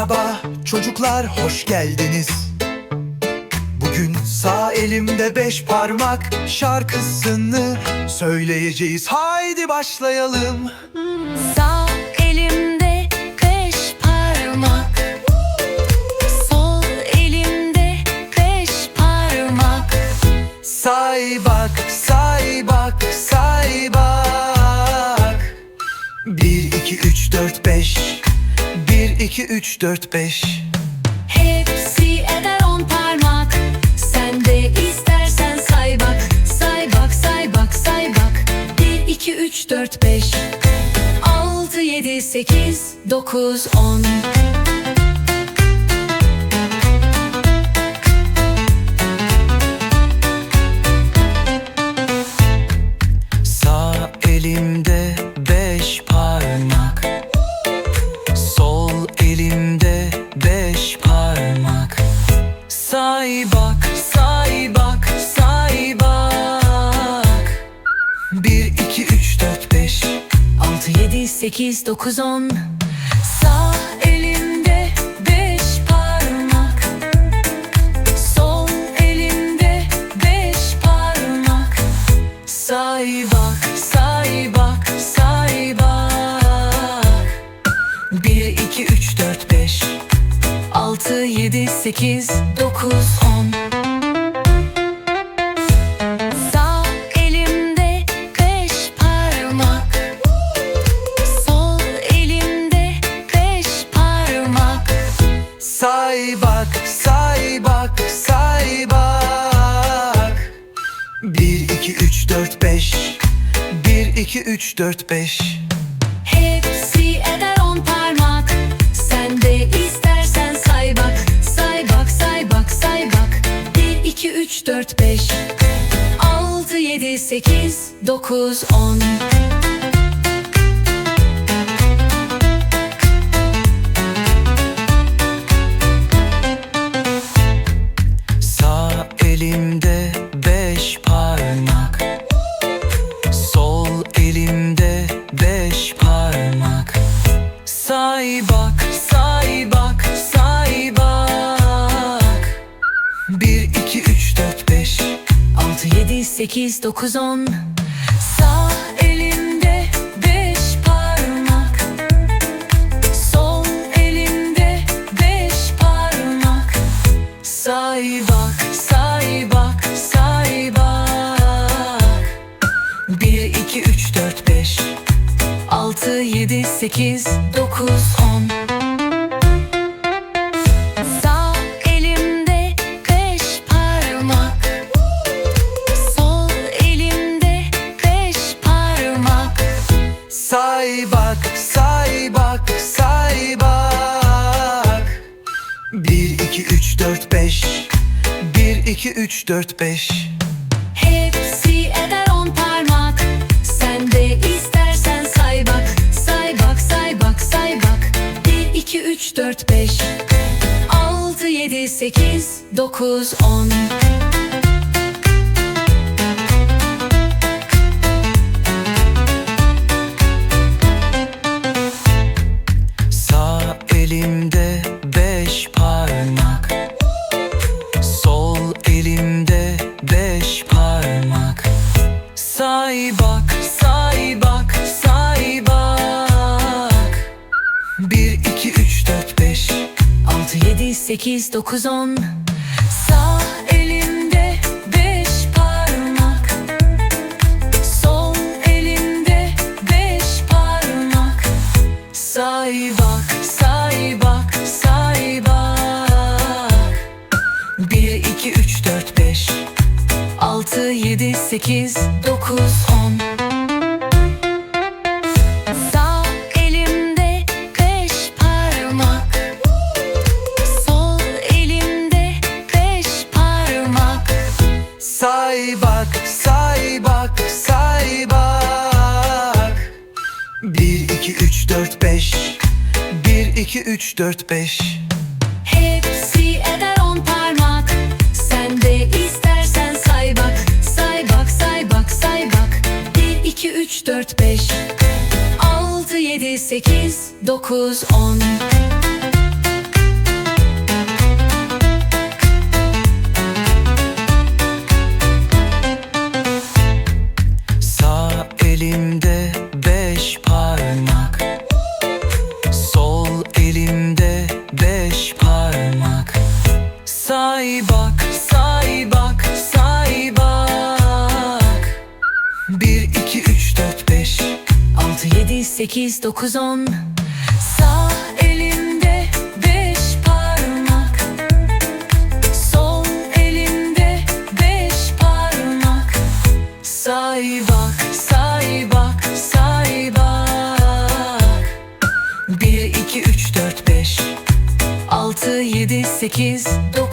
Merhaba çocuklar hoş geldiniz. Bugün sağ elimde beş parmak şarkısını söyleyeceğiz. Haydi başlayalım. Sağ elimde beş parmak. Sol elimde beş parmak. Say bak say bak say bak. Bir iki üç dört beş 2, 3, 4, 5 Hepsi eder on parmak. Sen de istersen say bak. Say bak, say bak, say bak. 1, 2, 3, 4, 5 6, 7, 8, 9, 10 8, 9, 10 Sağ elimde 5 parmak. Sol elimde 5 parmak. Say bak, say bak, say bak. 1, 2, 3, 4, 5 6, 7, 8, 9, 2, 3, 4, 5 Hepsi eder on parmak. Sen de istersen say bak. Say bak, say bak, say bak. 1, 2, 3, 4, 5 6, 7, 8, 9, 10 8, 9, 10 Sağ elimde 5 parmak. Sol elimde 5 parmak. Say bak, say bak, say bak. 1, 2, 3, 4, 5 6, 7, 8, 9, 10 2, 3, 4, 5 1, 2, 3, 4, 5 Hepsi eder on parmak. Sen de istersen say bak. Say bak, say bak, say bak. 1, 2, 3, 4, 5 6, 7, 8, 9, 10 7, 8, 9, 10 Sağ elimde 5 parmak. Sol elimde 5 parmak. Say bak, say bak, say bak. 1, 2, 3, 4, 5 6, 7, 8, 9, Say bak, say bak, say bak Bir, iki, üç, dört, beş. Bir, iki, üç, dört, beş. Hepsi eder on parmak. Sen de istersen say bak Say bak say bak say bak Bir, iki, üç, dört, beş. Altı, yedi, sekiz, dokuz, on Say bak, say bak, say bak. 1, 2, 3, 4, 5 6, 7, 8, 9, 10 Sağ elimde 5 parmak. Sol elimde 5 parmak. Say bak, say bak, say bak. 1, 2, 3, 4, 5 6, 7, 8, 9